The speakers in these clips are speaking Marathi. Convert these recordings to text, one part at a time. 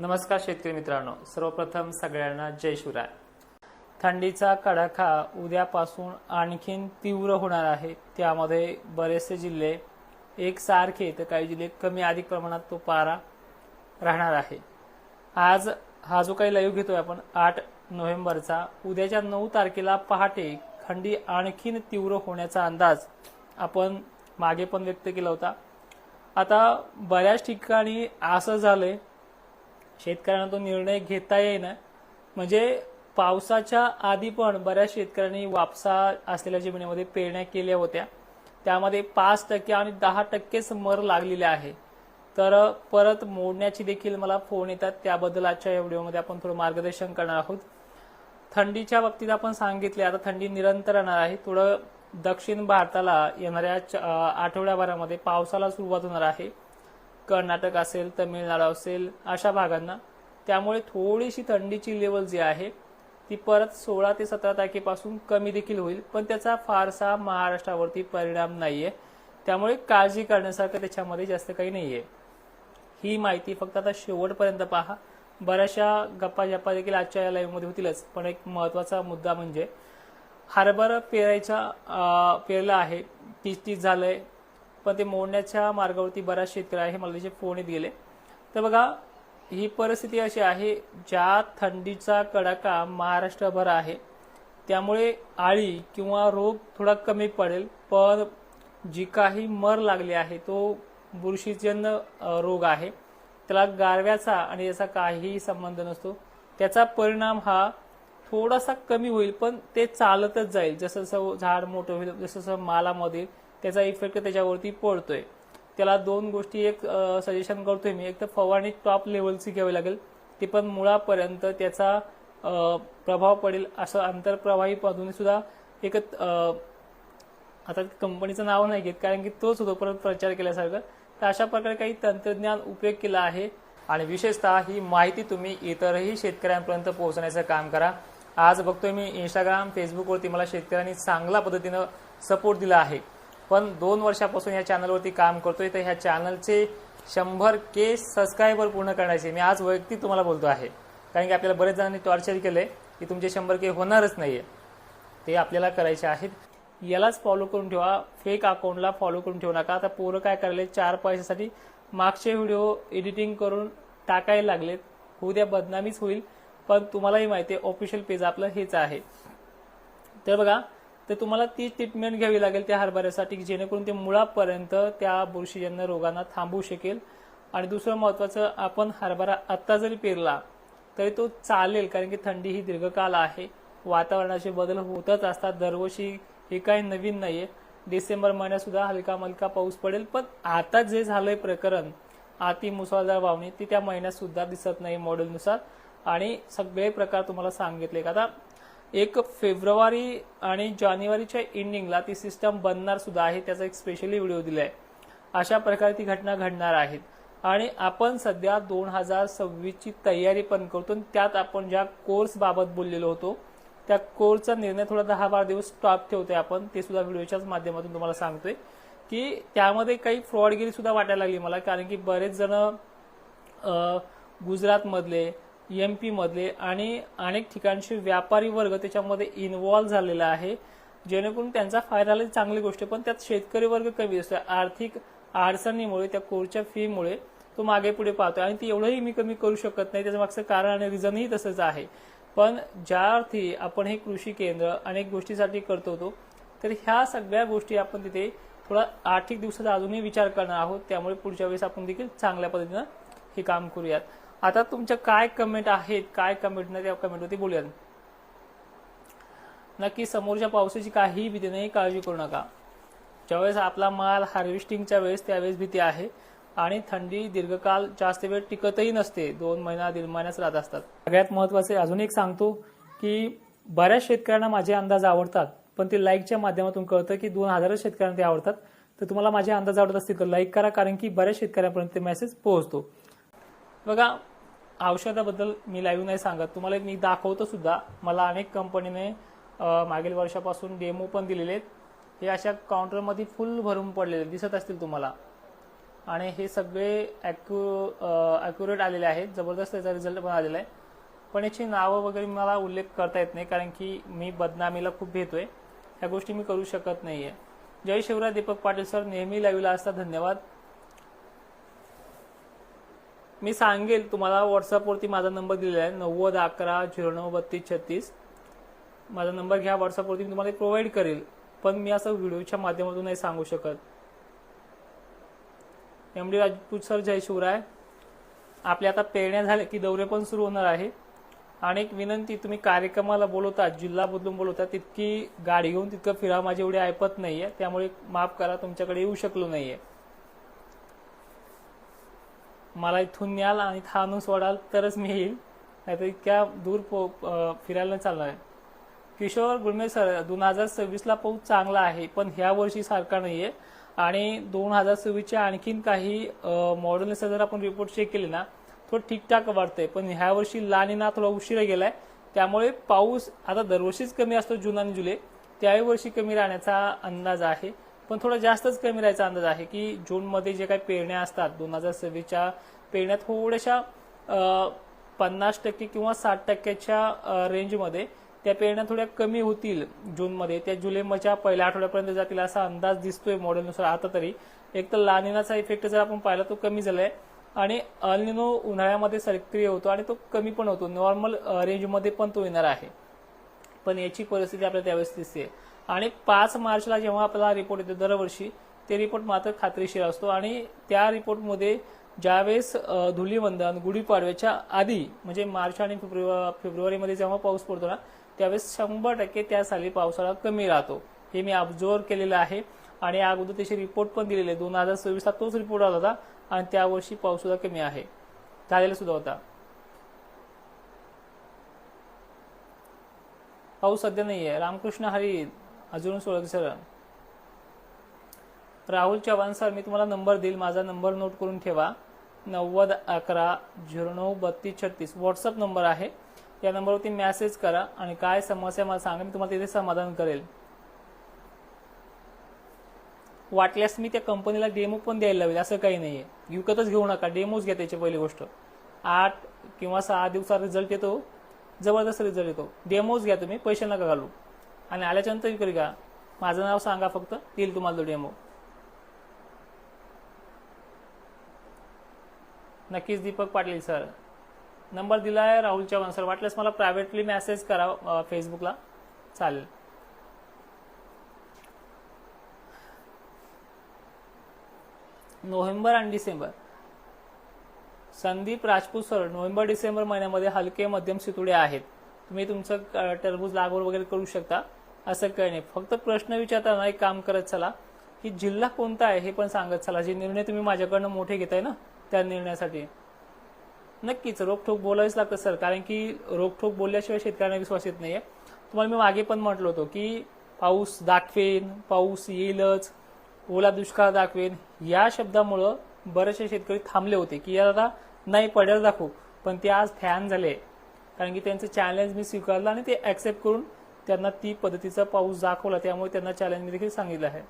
नमस्कार शेतकरी मित्रांनो. सर्वप्रथम सगळ्यांना जय शिवराय. थंडीचा कडाखा उद्यापासून आणखीन तीव्र होणार आहे. त्यामध्ये बरेचसे जिल्हे एकसारखे तर काही जिल्हे कमी अधिक प्रमाणात तो पारा राहणार आहे. आज हा जो काही लाईव्ह घेतोय आपण आठ नोव्हेंबरचा उद्याच्या नऊ तारखेला पहाटे थंडी आणखीन तीव्र होण्याचा अंदाज आपण मागे पण व्यक्त केला होता. आता बऱ्याच ठिकाणी असं झालंय शेतकऱ्यांना तो निर्णय घेता येईना. म्हणजे पावसाच्या आधी पण बऱ्याच शेतकऱ्यांनी वापसा असलेल्या जमिनीमध्ये पेरण्या केल्या होत्या. त्यामध्ये पाच टक्के आणि दहा टक्केच मर लागलेले आहे. तर परत मोडण्याची देखील मला फोन येतात. त्याबद्दल आजच्या या व्हिडिओमध्ये आपण थोडं मार्गदर्शन करणार आहोत. थंडीच्या बाबतीत आपण सांगितले आता थंडी निरंतर राहणार आहे. थोडं दक्षिण भारताला येणाऱ्या च- आठवड्याभरामध्ये पावसाला सुरुवात होणार आहे. कर्नाटक असेल तमिळनाडू असेल अशा भागांना. त्यामुळे थोडीशी थंडीची लेवल जी आहे ती परत सोळा ते सतरा तारखेपासून कमी देखील होईल. पण त्याचा फारसा महाराष्ट्रावरती परिणाम नाहीये. त्यामुळे काळजी करण्यासारखं त्याच्यामध्ये जास्त काही नाहीये. ही माहिती फक्त आता शेवटपर्यंत पहा. बऱ्याचशा गप्पा जप्पा देखील आजच्या या लाईव्हमध्ये होतीलच. पण एक महत्त्वाचा मुद्दा म्हणजे हरभरा पेरायचा पेरला आहे तीस तीस झालंय पण ते मोडण्याच्या मार्गावरती बऱ्याच शेतकरी आहे मला त्याचे फोन येत गेले. तर बघा ही परिस्थिती अशी आहे ज्या थंडीचा कडाका महाराष्ट्रभर आहे त्यामुळे आळी किंवा रोग थोडा कमी पडेल पण जी काही मर लागली आहे तो बुरशीजन्य रोग आहे. त्याला गारव्याचा आणि याचा काहीही संबंध नसतो. त्याचा परिणाम हा थोडासा कमी होईल पण ते चालतच जाईल. जसं जसं झाड मोठं होईल जसं जसं मालामध्ये त्याचा इफेक्ट त्याच्यावरती पडतोय. त्याला दोन गोष्टी एक सजेशन करतोय मी. एक तर फवारणी टॉप लेवलची घ्यावी लागेल. ती पण मुळापर्यंत त्याचा प्रभाव पडेल असं आंतरप्रवाही पद्धतीने सुद्धा एक आता कंपनीचं नाव नाही घेत कारण की तोच होतो परत प्रचार केल्यासारखं. तर अशा प्रकारे काही तंत्रज्ञान उपयोग केला आहे. आणि विशेषतः ही माहिती तुम्ही इतरही शेतकऱ्यांपर्यंत पोहोचण्याचं काम करा. आज बघतोय मी इंस्टाग्राम फेसबुकवरती मला शेतकऱ्यांनी चांगल्या पद्धतीनं सपोर्ट दिला आहे. पण दोन वर्षापासून या चॅनलवरती काम करतोय तर ह्या चॅनलचे शंभर के सबस्क्रायबर पूर्ण करण्याचे मी आज वैयक्तिक तुम्हाला बोलतो आहे. कारण की आपल्याला बरेच जणांनी टॉर्चर केलंय की तुमचे शंभर के होणारच नाहीये. ते आपल्याला करायचे आहेत. यालाच फॉलो करून ठेवा. फेक अकाउंटला फॉलो करून ठेवू नका. आता पोरं काय करायले चार पैशासाठी मागचे व्हिडिओ एडिटिंग करून टाकायला लागलेत. उद्या बदनामीच होईल. पण तुम्हालाही माहिती आहे ऑफिशियल पेज आपलं हेच आहे. तर बघा तर तुम्हाला ती ट्रीटमेंट घ्यावी लागेल त्या हरभऱ्यासाठी की जेणेकरून ते मुळापर्यंत त्या बुरशीजन्य रोगांना थांबवू शकेल. आणि दुसरं महत्वाचं आपण हरभरा आत्ता जरी पेरला तरी तो चालेल कारण की थंडी ही दीर्घकाल आहे. वातावरणाचे बदल होतच असतात. दरवर्षी हे काही नवीन नाहीये. डिसेंबर महिन्यात सुद्धा हलका मलका पाऊस पडेल. पण आता जे झालंय प्रकरण अति मुसळधार वावणी ती त्या महिन्यात सुद्धा दिसत नाही मॉडेलनुसार आणि सगळे प्रकार तुम्हाला सांगितले. का आता एक फेब्रुवारी आणि जानेवारीच्या एंडिंगला ती सिस्टम बनणार सुद्धा आहे. त्याचा एक स्पेशली व्हिडिओ दिला आहे अशा प्रकारे ती घटना घडणार आहेत. आणि आपण सध्या दोन हजार सव्वीसची तयारी पण करतो आणि त्यात आपण ज्या कोर्सबाबत बोललेलो होतो त्या कोर्सचा निर्णय थोडा दहा बारा दिवस स्टॉप ठेवतोय आपण. ते सुद्धा व्हिडिओच्याच माध्यमातून तुम्हाला सांगतोय. की त्यामध्ये काही फ्रॉडगिरी सुद्धा वाटायला लागली मला. कारण की बरेच जण गुजरातमधले एम पीमधले आणि अनेक ठिकाणचे व्यापारी वर्ग त्याच्यामध्ये इन्व्हॉल्व्ह झालेला आहे. जेणेकरून त्यांचा फायदा चांगली गोष्ट आहे. पण त्यात शेतकरी वर्ग कमी असतो आर्थिक अडचणीमुळे त्या कोरच्या फीमुळे तो मागे पुढे पाहतोय. आणि ती एवढंही मी कमी करू शकत नाही. त्याचं मागचं कारण आणि रिझनही तसंच आहे. पण ज्या अर्थी आपण हे कृषी केंद्र अनेक गोष्टीसाठी करतो होतो तर ह्या सगळ्या गोष्टी आपण तिथे थोडा आर्थिक दिवसाचा अजूनही विचार करणार आहोत. त्यामुळे पुढच्या वेळेस आपण देखील चांगल्या पद्धतीनं हे काम करूयात. आता तुमच्या काय कमेंट आहेत काय कमेंट नाही त्या कमेंटवरती बोलूयात. नक्की समोरच्या पावसाची काही भीती नाही काळजी करू नका. ज्यावेळेस आपला माल हार्वेस्टिंगच्या वेळेस त्यावेळेस भीती आहे आणि थंडी दीर्घकाल जास्त वेळ टिकतही नसते. दोन महिना दीड महिन्याच राहत असतात. सगळ्यात महत्त्वाचे अजून एक सांगतो की बऱ्याच शेतकऱ्यांना माझे अंदाज आवडतात. पण ते लाईकच्या माध्यमातून कळतं की दोन हजारच शेतकऱ्यांना ते आवडतात. तर तुम्हाला माझे अंदाज आवडत असतील तर लाईक करा कारण की बऱ्याच शेतकऱ्यांपर्यंत ते मेसेज पोहोचतो. बघा औषधाबद्दल मी लाईव्ह नाही सांगत. तुम्हाला मी दाखवतो सुद्धा. मला अनेक कंपनीने मागील वर्षापासून डेमो पण दिलेले आहेत. हे अशा काउंटरमध्ये फुल भरून पडलेले दिसत असतील तुम्हाला. आणि हे सगळे ॲक्यु ॲक्युरेट आलेले आहेत. जबरदस्त त्याचा रिझल्ट पण आलेला आहे. पण याची नावं वगैरे मला उल्लेख करता येत नाही कारण की मी बदनामीला खूप भेटतोय. ह्या गोष्टी मी करू शकत नाही आहे जय शिवराय दीपक पाटील सर नेहमी लाईव्हला असता. धन्यवाद. मी सांगेल तुम्हाला व्हॉट्सअपवरती माझा नंबर दिलेला आहे नव्वद अकरा झिरो नऊ बत्तीस छत्तीस. माझा नंबर घ्या व्हॉट्सअपवरती मी तुम्हाला प्रोव्हाइड करेल. पण मी असं व्हिडिओच्या माध्यमातून नाही सांगू शकत. एम डी राजपूत सर जय शिवराय. आपल्या आता पेरण्या झाल्या की दौरे पण सुरू होणार आहे. आणि एक विनंती तुम्ही कार्यक्रमाला बोलवता जिल्हा बदलून बोलवता तितकी गाडी घेऊन तितकं फिरा माझी एवढी ऐपत नाहीये. त्यामुळे माफ करा तुमच्याकडे येऊ शकलो नाहीये. मला इथून न्याल आणि इथं आणून सोडाल तरच मी येईल. नाहीतर इतक्या दूर पो फिरायला चाललो चालणार आहे किशोर गुळमे सर दोन हजार सव्वीसला पाऊस चांगला आहे पण ह्या वर्षी सारखा नाही आहे आणि दोन हजार सव्वीसच्या आणखीन काही मॉडेलनुसार जर आपण रिपोर्ट चेक केले ना तो ठीकठाक वाटतंय पण ह्या वर्षी लानिना थोडा उशिरा गेलाय. त्यामुळे पाऊस आता दरवर्षीच कमी असतो जून आणि जुलै. त्याही वर्षी कमी राहण्याचा अंदाज आहे. पण थोडा जास्तच कमी राहायचा अंदाज आहे की जूनमध्ये जे काही पेरण्या असतात दोन हजार सव्वीसच्या पेरण्या थोड्याशा पन्नास टक्के किंवा साठ टक्क्याच्या रेंजमध्ये त्या पेरण्या थोड्या कमी होतील जूनमध्ये. त्या जुलैच्या पहिल्या आठवड्यापर्यंत जातील असा अंदाज दिसतोय मॉडेलनुसार आता तरी एक तर लानिनाचा इफेक्ट जर आपण पाहिला तो कमी झालाय आणि अल्निनो उन्हाळ्यामध्ये सक्रिय होतो आणि तो कमी पण होतो. नॉर्मल रेंजमध्ये पण तो येणार आहे. पण याची परिस्थिती आपल्याला त्यावेळेस दिसते. आणि पाच मार्चला जेव्हा आपला रिपोर्ट येतो दरवर्षी ते रिपोर्ट मात्र खात्रीशीर असतो. आणि त्या रिपोर्टमध्ये ज्यावेळेस धुलीवंदन गुढीपाडव्याच्या आधी म्हणजे मार्च आणि फेब्रुवारी फेब्रुवारीमध्ये जेव्हा पाऊस पडतो ना त्यावेळेस शंभर टक्के त्या साली पावसाळा कमी राहतो. हे मी ऑब्झर्व केलेलं आहे. आणि अगोदर त्याचे रिपोर्ट पण दिलेले दोन हजार सव्वीसला तोच रिपोर्ट आला होता. आणि त्यावर्षी पाऊस सुद्धा कमी आहे. झालेला सुद्धा होता. पाऊस सध्या नाही आहे रामकृष्ण हरी अजून सोळग सर राहुल चव्हाण सर मी तुम्हाला नंबर देईल. माझा नंबर नोट करून ठेवा. नव्वद अकरा झिरो नऊ बत्तीस छत्तीस. व्हॉट्सअप नंबर आहे. या नंबरवरती मेसेज करा आणि काय समस्या मला सांगा. मी तुम्हाला तिथे समाधान करेल. वाटल्यास मी त्या कंपनीला डेमो पण द्यायला लावेल. असं काही नाही आहे विकतच घेऊ नका. डेमोच घ्या त्याची पहिली गोष्ट. आठ किंवा सहा दिवसात रिझल्ट येतो. जबरदस्त रिझल्ट येतो. डेमोच घ्या तुम्ही. पैसे नका घालू. आणि आल्याच्यानंतर विक्री का? माझं नाव सांगा फक्त देईल तुम्हाला तो डेमो नक्कीच दीपक पाटील सर नंबर दिला आहे राहुल चव्हाण सर वाटल्यास मला प्रायव्हेटली मेसेज करा फेसबुकला चालेल. नोव्हेंबर आणि December. Sandeep Rajput sir November December महिन्यामध्ये हलके मध्यम सितुडे आहेत. तुम्ही तुमचं टरबूज लागवड वगैरे करू शकता. असं काही नाही. फक्त प्रश्न विचारताना एक काम करत चला. की जिल्हा कोणता आहे हे पण सांगत चला. जे निर्णय तुम्ही माझ्याकडनं मोठे घेताय ना त्या निर्णयासाठी. नक्कीच रोखोक बोलावीच लागतं सर. कारण की रोखोक बोलल्याशिवाय शेतकऱ्यांना विश्वास येत नाहीये. तुम्हाला मी मागे पण म्हटलं होतं की पाऊस दाखवेन पाऊस येईलच ओला दुष्काळ दाखवेन या शब्दामुळं बरेचसे शेतकरी थांबले होते की यार आता नाही पडेल दाखवू. पण ते आज फॅन झाले. कारण की त्यांचं चॅलेंज मी स्वीकारलं आणि ते ऍक्सेप्ट करून त्यांना ती पद्धतीचा पाऊस दाखवला. त्यामुळे त्यांना चॅलेंज मी देखील सांगितलं आहे.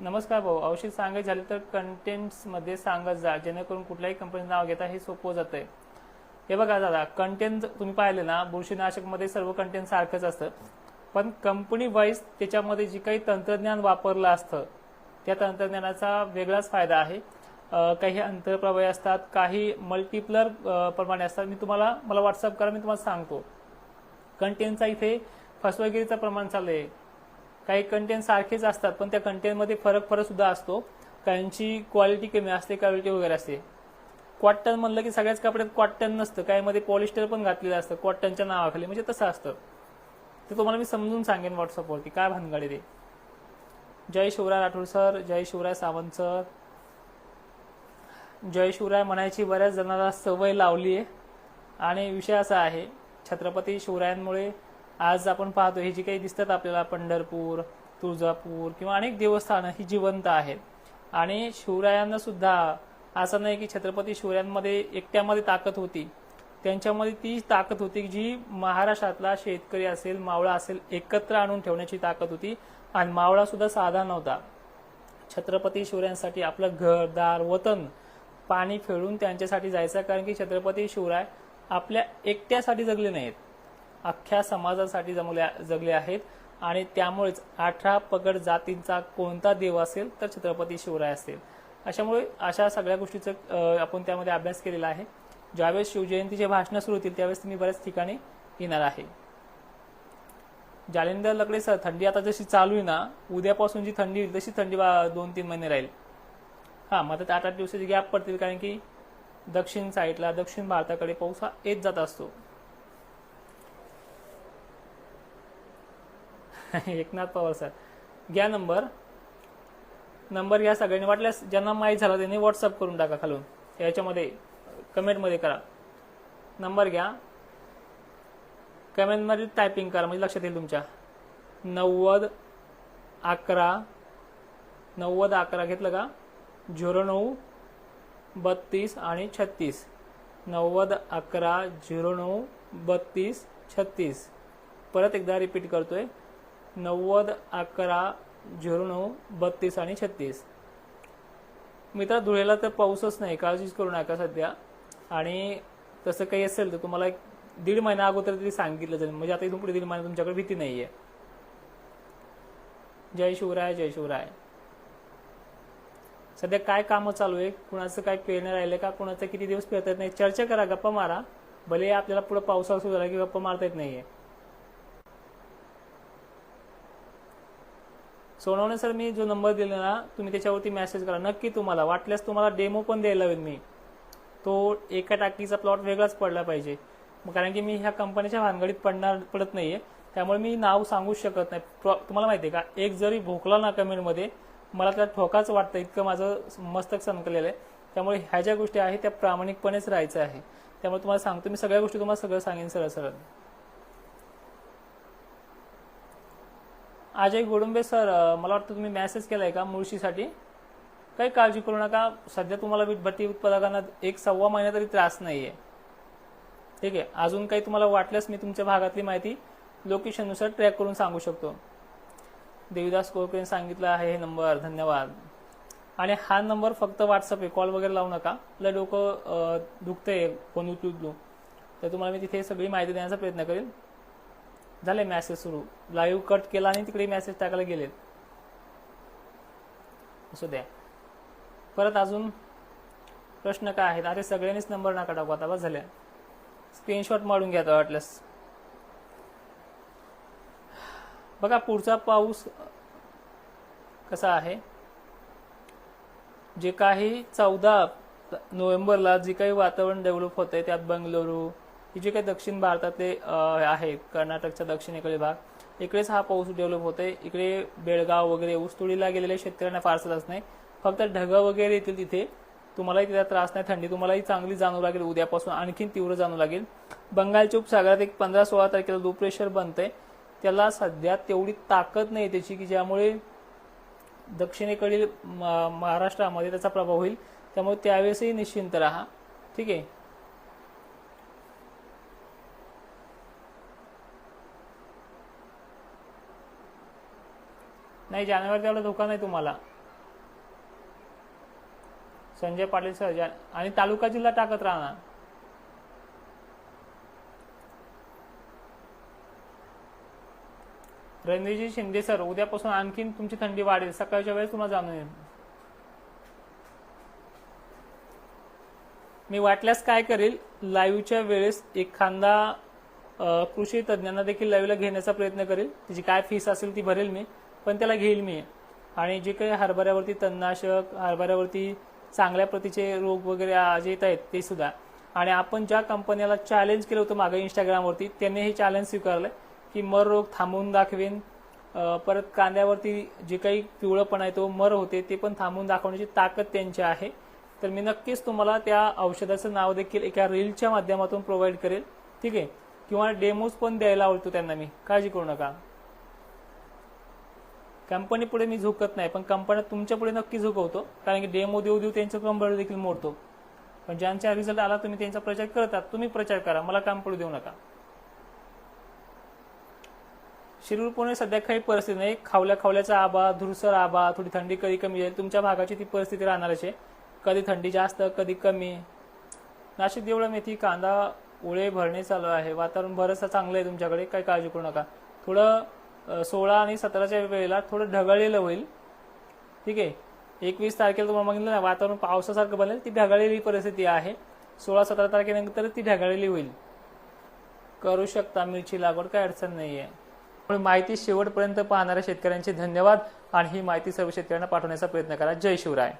नमस्कार भाऊ. औषध सांगायचे झाले तर कंटेंट्समध्ये सांगत जा. जेणेकरून कुठल्याही कंपनीचं नाव घेता हे सोपं जातं आहे हे बघा दादा कंटेंट तुम्ही पाहिले ना बुरशीनाशकमध्ये सर्व कंटेंट सारखंच असतं. पण कंपनी वाईज त्याच्यामध्ये जे काही तंत्रज्ञान वापरलं असतं त्या तंत्रज्ञानाचा वेगळाच फायदा आहे. काही अंतरप्रवाही असतात काही मल्टिप्लर प्रमाणे असतात. मी तुम्हाला मला व्हॉट्सअप करा मी तुम्हाला सांगतो. कंटेंटचा इथे फसवेगिरीचं प्रमाण चालू आहे काही कंटेंट सारखेच असतात पण त्या कंटेंटमध्ये फरक फरक सुद्धा असतो. काहींची क्वालिटी कमी असते क्वालिटी वगैरे असते. कॉटन म्हणलं की सगळ्याच कपड्यात कॉटन नसतं. काही मध्ये पॉलिस्टर पण घातलेलं असतं कॉटनच्या नावाखाली. म्हणजे तसं असतं. ते तुम्हाला मी समजून सांगेन व्हॉट्सअपवरती काय भानगडी ते. जय शिवराय राठोड सर जय शिवराय सावंत सर. जय शिवराय म्हणायची बऱ्याच जणांना सवय लावली आहे आणि विषय असा आहे छत्रपती शिवरायांमुळे आज आपण पाहतो हे जी काही दिसतात आपल्याला पंढरपूर तुळजापूर किंवा अनेक देवस्थानं ही जिवंत आहेत. आणि शिवरायांना सुद्धा असं नाही की छत्रपती शिवरायांमध्ये एकट्यामध्ये ताकद होती. त्यांच्यामध्ये ती ताकद होती जी महाराष्ट्रातला शेतकरी असेल मावळा असेल एकत्र आणून ठेवण्याची ताकद होती. आणि मावळा सुद्धा साधा नव्हता. छत्रपती शिवरायांसाठी आपलं घर दार वतन पाणी फेडून त्यांच्यासाठी जायचं कारण की छत्रपती शिवराय आपल्या एकट्यासाठी जगले नाहीत. अख्ख्या समाजासाठी जमल्या जगले आहेत. आणि त्यामुळेच अठरा पगड जातींचा कोणता देव असेल तर छत्रपती शिवराय असेल. अशामुळे अशा सगळ्या गोष्टीचं आपण त्यामध्ये अभ्यास केलेला आहे. ज्यावेळेस शिवजयंतीचे भाषणं सुरू होतील त्यावेळेस तुम्ही बऱ्याच ठिकाणी येणार आहे. जालिंदर लकडे सर थंडी आता जशी चालू आहे ना उद्यापासून जी थंडी होईल तशी थंडी दोन तीन महिने राहील. हा मग आता आठ आठ दिवसाची गॅप पडतील कारण की दक्षिण साईडला दक्षिण भारताकडे पाऊस हा येत जात असतो. एकनाथ पवार सर घ्या नंबर नंबर घ्या सगळ्यांनी. वाटल्यास ज्यांना माहीत झाला त्यांनी व्हॉट्सअप करून टाका खालून. याच्यामध्ये कमेंटमध्ये करा. नंबर घ्या. कमेंटमध्ये टायपिंग करा म्हणजे लक्षात येईल तुमच्या. नव्वद अकरा नव्वद अकरा घेतलं का? झिरो नऊ बत्तीस आणि छत्तीस. नव्वद अकरा झिरो नऊ बत्तीस छत्तीस. परत एकदा रिपीट करतोय. नव्वद अकरा झिरो नऊ बत्तीस आणि छत्तीस. मित्रा धुळेला तर पाऊसच नाही. काळजीच करू नका सध्या. आणि तसं काही असेल तर तुम्हाला एक दीड महिना अगोदर तरी सांगितलं जाईल म्हणजे आता इथून पुढे दीड महिना तुमच्याकडे भीती नाहीये. जय शिवराय जय शिवराय. सध्या काय कामं चालू आहे? कुणाचं काय पेरणं राहिलं का? कुणाचं किती दिवस पेरता येत नाही? चर्चा करा गप्पा मारा. भले आपल्याला पुढे पावसाळा सुरू झाला की गप्पा मारता येत नाहीये. सोनवणे सर मी जो नंबर दिला ना तुम्ही त्याच्यावरती मेसेज करा. नक्की तुम्हाला वाटल्यास तुम्हाला डेमो पण द्यायला हवेल मी. तो एका टाकीचा प्लॉट वेगळाच पडला पाहिजे. मग कारण की मी ह्या कंपनीच्या भानगडीत पडणार पडत नाहीये. त्यामुळे मी नाव सांगूच शकत नाही. तुम्हाला माहिती आहे का? एक जरी भोकला ना कमेंटमध्ये मला त्यात ठोकाच वाटतं. इतकं माझं मस्तक संकलेलं आहे. त्यामुळे ह्या ज्या गोष्टी आहेत त्या प्रामाणिकपणेच राहायचं आहे. त्यामुळे तुम्हाला सांगतो मी सगळ्या गोष्टी तुम्हाला सगळं सांगेन सरळ सरळ. अजय गोडुंबे सर मला वाटतं तुम्ही मेसेज केलाय का मुळशीसाठी? काही काळजी करू नका. सध्या तुम्हाला वीटभट्टी उत्पादकांना एक सव्वा महिना तरी त्रास नाहीये. ठीक आहे. अजून काही तुम्हाला वाटल्यास मी तुमच्या भागातली माहिती लोकेशननुसार ट्रॅक करून सांगू शकतो. देवीदास कोळकरेने सांगितलं आहे हे नंबर. धन्यवाद. आणि हा नंबर फक्त व्हॉट्सअप आहे. कॉल वगैरे लावू नका. आपलं डोकं दुखतंय फोन उचलू तर तुम्हाला मी तिथे सगळी माहिती देण्याचा प्रयत्न करेन. झाले मॅसेज सुरू. लाईव्ह कट केला आणि तिकडे मेसेज टाकायला गेलेत. असू द्या. परत अजून प्रश्न काय आहेत? अरे सगळ्यांनीच नंबर नका टाकू. आता बस झाल्या. स्क्रीनशॉट मारून घ्या वाटल्यास. बघा पुढचा पाऊस कसा आहे? जे काही चौदा नोव्हेंबरला जे काही वातावरण डेव्हलप होत आहे त्यात बंगलोरू हे जे काही दक्षिण भारतातले आहे कर्नाटकच्या दक्षिणेकडे भाग इकडेच हा पाऊस डेव्हलप होतोय. इकडे बेळगाव वगैरे ऊसतोडीला गेलेल्या शेतकऱ्यांना फारसा त्रास नाही. फक्त ढगं वगैरे येतील तिथे. तुम्हालाही त्याचा त्रास नाही थंडी तुम्हालाही चांगली जाणू लागेल उद्यापासून आणखीन तीव्र जाणू लागेल. बंगालच्या उपसागरात एक पंधरा सोळा तारखेला लो प्रेशर बनतंय. त्याला सध्या तेवढी ताकद नाही त्याची की ज्यामुळे दक्षिणेकडील म- महाराष्ट्रामध्ये त्याचा प्रभाव होईल. त्यामुळे त्यावेळेसही निश्चिंत राहा. ठीक आहे? नाही जानेवारी तेवढा धोका नाही तुम्हाला. संजय पाटील सर आणि तालुका जिल्हा टाकत राहणार. रणवीरजी शिंदे सर उद्यापासून आणखीन तुमची थंडी वाढेल. सकाळच्या वेळेस तुम्हाला जाणून येईल. मी वाटल्यास काय करेल? लाईव्हच्या वेळेस एखादा कृषी तज्ज्ञांना देखील लाईव्हला घेण्याचा प्रयत्न करेल. तिची काय फीस असेल ती भरेल मी पण त्याला घेईल मी. आणि जे काही हरभऱ्यावरती तणनाशक हरभऱ्यावरती चांगल्या प्रतीचे रोग वगैरे जे येत आहेत ते सुद्धा. आणि आपण ज्या कंपन्याला चॅलेंज केलं होतं मागे इंस्टाग्रामवरती त्यांनी हे चॅलेंज स्वीकारलं की मर रोग थांबवून दाखवेन. परत कांद्यावरती जे काही पिवळंपण आहे तो मर होते ते पण थांबवून दाखवण्याची ताकद त्यांची आहे. तर मी नक्कीच तुम्हाला त्या औषधाचं नाव देखील एका रीलच्या माध्यमातून प्रोव्हाइड करेल. ठीक आहे? किंवा डेमोज पण द्यायला आवडतो त्यांना मी. काळजी करू नका. कंपनी पुढे मी झुकत नाही पण कंपन्या तुमच्यापुढे नक्की झुकवतो. कारण की डेमो देऊ देऊ त्यांचं कंबर देखील मोडतो. पण ज्यांचा रिझल्ट आला तुम्ही त्यांचा प्रचार करतात तुम्ही प्रचार करा. मला काम पडू देऊ नका. शिरूर पुणे सध्या काही परिस्थिती नाही. खावल्या खावल्याचा आबा धुरसर आबा थोडी थंडी कधी कमी जाईल तुमच्या भागाची ती परिस्थिती राहणारच आहे कधी थंडी जास्त कधी कमी. नाशिक देवळा मेथी कांदा उळे भरणे चालू आहे. वातावरण बरंचसं चांगलं आहे तुमच्याकडे. काही काळजी करू नका. थोडं सोळा आणि सतराच्या वेळेला थोडं ढगाळलेलं होईल. ठीक आहे? एकवीस तारखेला तुम्हाला बघितलं ना वातावरण पावसासारखं बनेल ती ढगाळलेली परिस्थिती आहे. सोळा सतरा तारखेनंतर ती ढगाळलेली होईल. करू शकता मिरची लागवड काही अडचण नाहीये. त्यामुळे माहिती शेवटपर्यंत पाहणाऱ्या शेतकऱ्यांचे धन्यवाद आणि ही माहिती सर्व शेतकऱ्यांना पाठवण्याचा प्रयत्न करा. जय शिवराय.